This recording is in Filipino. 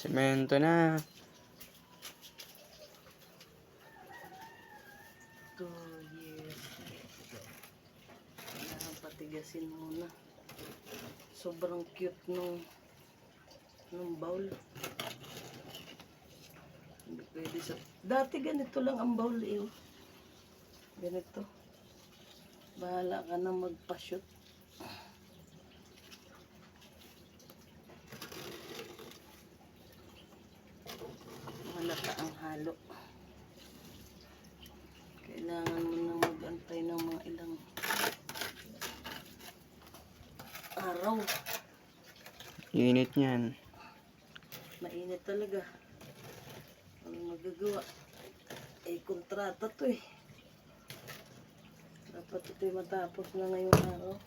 Semento na. Two years. Kailangan patigasin muna. Sobrang cute nung nung bowl. Hindi pwede sa... Dati ganito lang ang bowl eh. oh. Ganito. Bahala ka na magpa-shoot. Malata ang halo. Kailangan mo na mag-antay ng mga ilang araw. Init niyan. Mainit talaga. Ano magagawa? Eh, kontrata to eh. Dapat ito'y matapos na ngayong araw.